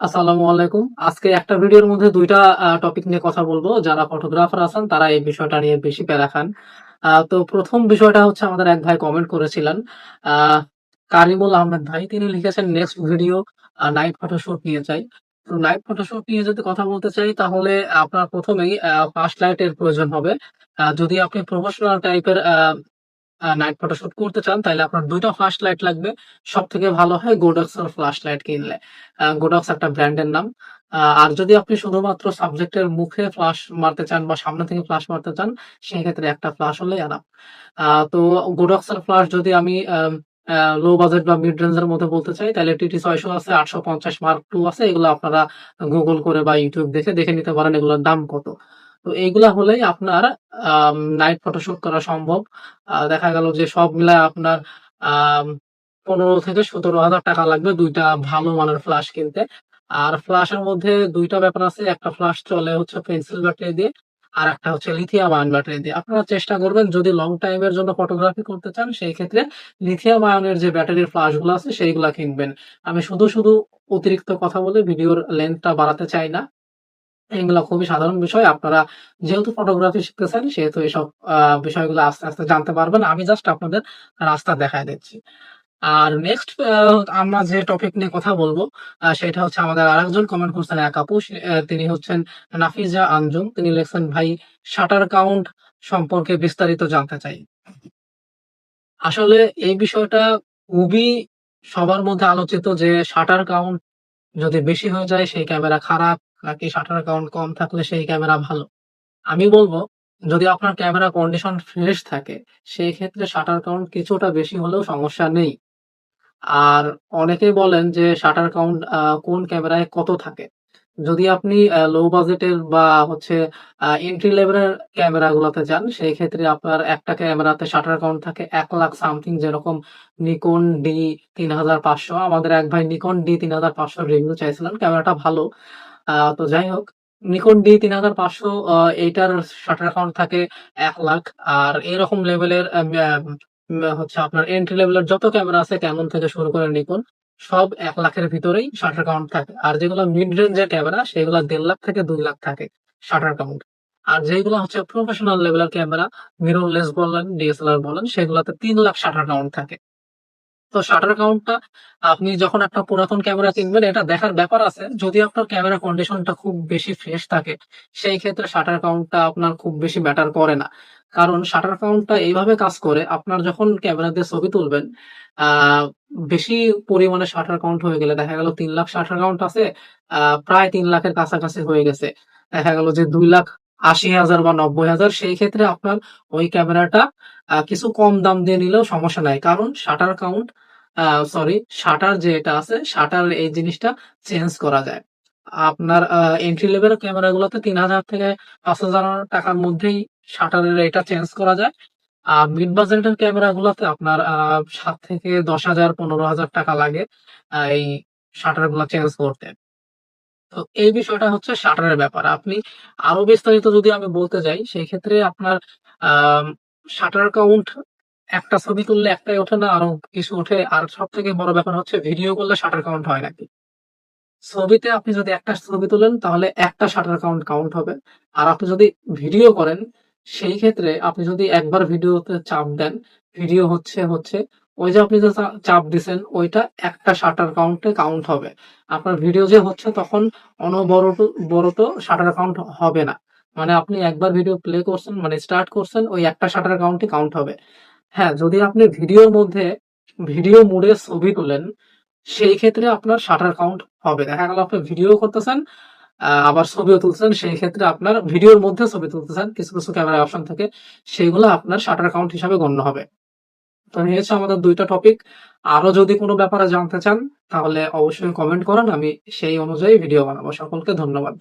আসসালামু আলাইকুম। আজকে একটা ভিডিওর মধ্যে দুইটা টপিক নিয়ে কথা বলব। যারা ফটোগ্রাফার আছেন, তারা এই বিষয়টা নিয়ে বেশি প্যারা খান। তো প্রথম বিষয়টা হচ্ছে আমাদের এক ভাই কমেন্ট করেছিলেন। কারিমুল আহমেদ ভাই, তিনি লিখেছেন নেক্সট ভিডিও নাইট ফটোশুট নিয়ে চাই তো নাইট ফটোশুট নিয়ে যদি কথা বলতে চাই, তাহলে আপনার প্রথমেই ফার্স্ট লাইটের প্রয়োজন হবে। যদি আপনি প্রফেশনাল টাইপের নাইট ফটোশুট করতে চান, তাহলে আপনার দুইটা ফ্ল্যাশ লাইট লাগবে। সব থেকে ভালো হয় গোডক্স এর ফ্ল্যাশ লাইট কিনলে গোডক্স একটা ব্র্যান্ডের নাম। আর যদি আপনি শুধুমাত্র সাবজেক্টের মুখে ফ্লাশ মারতে চান বা সামনে থেকে ফ্লাশ মারতে চান সেই ক্ষেত্রে একটা ফ্লাশ হলেই আরাম। তো গোডক্স এর ফ্লাশ যদি আমি লো বাজেট বা মিড রেঞ্জের মধ্যে বলতে চাই, তাহলে টিটি ছয়শো আছে, আটশো পঞ্চাশ মার্ক টু আছে। এগুলো আপনারা গুগল করে বা ইউটিউব দেখে দেখে নিতে পারেন, এগুলোর দাম কত। তো এইগুলা হলেই আপনার নাইট ফটোশুট করা সম্ভব। দেখা গেল যে সব মিলায় আপনার পনেরো থেকে সতেরো হাজার টাকা লাগবে দুইটা ভালো মানের ফ্ল্যাশ কিনতে। আর ফ্ল্যাশের মধ্যে দুইটা ব্যাপার আছে, একটা ফ্ল্যাশ চলে হচ্ছে পেন্সিল ব্যাটারি দিয়ে, আর একটা হচ্ছে লিথিয়াম আয়ন ব্যাটারি দিয়ে। আপনারা চেষ্টা করবেন, যদি লং টাইমের জন্য ফটোগ্রাফি করতে চান, সেই ক্ষেত্রে লিথিয়াম আয়নের যে ব্যাটারির ফ্ল্যাশগুলো আছে, সেইগুলা কিনবেন। আমি শুধু শুধু অতিরিক্ত কথা বলে ভিডিওর লেন্থটা বাড়াতে চাই না। এগুলো খুবই সাধারণ বিষয়। আপনারা যেহেতু ফটোগ্রাফি শিখতেছেন, সেহেতু এইসব বিষয়গুলো আস্তে আস্তে জানতে পারবেন। আমি জাস্ট আপনাদের রাস্তা দেখায় দিচ্ছি। আর নেক্সট আমরা যে টপিক নিয়ে কথা বলব সেটা হচ্ছে আমাদের আরেকজন কমেন্ট করছেন এক আপু। তিনি হচ্ছেন নাফিজা আঞ্জুম। তিনি লিখছেন, ভাই শাটার কাউন্ট সম্পর্কে বিস্তারিত জানতে চাই। আসলে এই বিষয়টা খুবই সবার মধ্যে আলোচিত যে শাটার কাউন্ট যদি বেশি হয়ে যায়, সেই ক্যামেরা খারাপ। নাকি শাটার কাউন্ট কম থাকলে সেই ক্যামেরা ভালো? আমি বলব, যদি আপনার ক্যামেরা কন্ডিশন ফ্রেশ থাকে, সেই ক্ষেত্রে শাটার কাউন্ট কিছুটা বেশি হলেও সমস্যা নেই। আর অনেকেই বলেন যে শাটার কাউন্ট কোন ক্যামেরায় কত থাকে? যদি আপনি লো বাজেটের বা হচ্ছে এন্ট্রি লেভেলের ক্যামেরা গুলোতে যান, সেই ক্ষেত্রে আপনার একটা ক্যামেরাতে শাটার কাউন্ট থাকে এক লাখ সামথিং যেরকম নিকন ডি তিন হাজার পাঁচশো। আমাদের এক ভাই নিকন ডি তিন হাজার পাঁচশো রিভিউ চাইছিলেন ক্যামেরাটা ভালো। তো যাই হোক, নিকন ডি তিন হাজার পাঁচশো এইটার শাটার কাউন্ট থাকে এক লাখ। আর এরকম লেভেলের হচ্ছে আপনার এন্ট্রি লেভেলের যত ক্যামেরা আছে ক্যানন থেকে শুরু করে নিকন, সব এক লাখের ভিতরেই শাটার কাউন্ট থাকে। আর যেগুলো মিড রেঞ্জের ক্যামেরা সেগুলো দেড় লাখ থেকে দুই লাখ থাকে শাটার কাউন্ট আর যেগুলো হচ্ছে প্রফেশনাল লেভেলের ক্যামেরা মিররলেস বলেন ডিএসএলআর বলেন, সেগুলোতে তিন লাখ শাটার কাউন্ট থাকে। তো শাটার কাউন্টটা আপনি যখন একটা পুরাতন ক্যামেরা কিনবেন, এটা দেখার ব্যাপার আছে। যদি আপনার ক্যামেরা কন্ডিশনটা খুব বেশি ফ্রেশ থাকে, সেই ক্ষেত্রে শাটার কাউন্টটা আপনার খুব বেশি ম্যাটার করে না। কারণ শাটার কাউন্টটা এইভাবে কাজ করে, আপনার যখন ক্যামেরা দিয়ে ছবি তুলবেন বেশি পরিমাণে শাটার কাউন্ট হয়ে গেলে দেখা গেল তিন লাখ শাটার কাউন্ট আছে প্রায় তিন লাখের কাছাকাছি হয়ে গেছে। দেখা গেল যে দুই লাখ আশি হাজার বা নব্বই হাজার, সেই ক্ষেত্রে আপনার ওই ক্যামেরাটা কিছু কম দাম দিয়ে নিলেও সমস্যা নাই। কারণ শাটার কাউন্ট সরি শাটার যে এটা আছে, শাটার এই জিনিসটা চেঞ্জ করা যায়। আপনার এন্ট্রি লেভেল ক্যামেরা গুলোতে তিন হাজার থেকে পাঁচ হাজার টাকার মধ্যেই শাটারের এটা চেঞ্জ করা যায়। আর মিড বাজেটের ক্যামেরা গুলোতে আপনার সাত থেকে দশ হাজার, পনেরো হাজার টাকা লাগে এই শাটারগুলো চেঞ্জ করতে। তো এই বিষয়টা হচ্ছে শাটারের ব্যাপার। আপনি আরও বিস্তারিত যদি আমি বলতে যাই সেই ক্ষেত্রে আপনার শাটার কাউন্ট একটা ছবি তুললে একটাই ওঠে না, আরও কিছু ওঠে। আর সব থেকে বড় ব্যাপার হচ্ছে ভিডিও করলে শাটার কাউন্ট হয় নাকি? ছবিতে আপনি যদি একটা ছবি তোলেন, তাহলে একটা শাটার কাউন্ট কাউন্ট হবে। আর আপনি যদি ভিডিও করেন, সেই ক্ষেত্রে আপনি যদি একবার ভিডিওতে চাপ দেন ভিডিও হচ্ছে হচ্ছে ওই যে আপনি যে চাপ দিছেন, ওইটা একটা শাটার কাউন্টে কাউন্ট হবে। আপনার ভিডিও যে হচ্ছে তখন অনবরত বড়ত শাটার কাউন্ট হবে না। মানে আপনি একবার ভিডিও প্লে করছেন মানে স্টার্ট করছেন, ওই একটা শাটার কাউন্টে কাউন্ট হবে। হ্যাঁ যদি আপনি ভিডিওর মধ্যে ভিডিও মোডে ছবি তোলেন, সেই ক্ষেত্রে আপনার শাটার কাউন্ট হবে। দেখা গেল আপনি ভিডিও করতেছেন আবার ছবিও তুলছেন, সেই ক্ষেত্রে আপনার ভিডিওর মধ্যে ছবি তুলতেছেন, কিছু কিছু ক্যামেরা অপশন থাকে, সেগুলো আপনার শাটার কাউন্ট হিসাবে গণ্য হবে। তো হচ্ছে আমাদের দুইটা টপিক আরও যদি কোনো ব্যাপারে জানতে চান, তাহলে অবশ্যই কমেন্ট করেন, আমি সেই অনুযায়ী ভিডিও বানাবো। সকলকে ধন্যবাদ।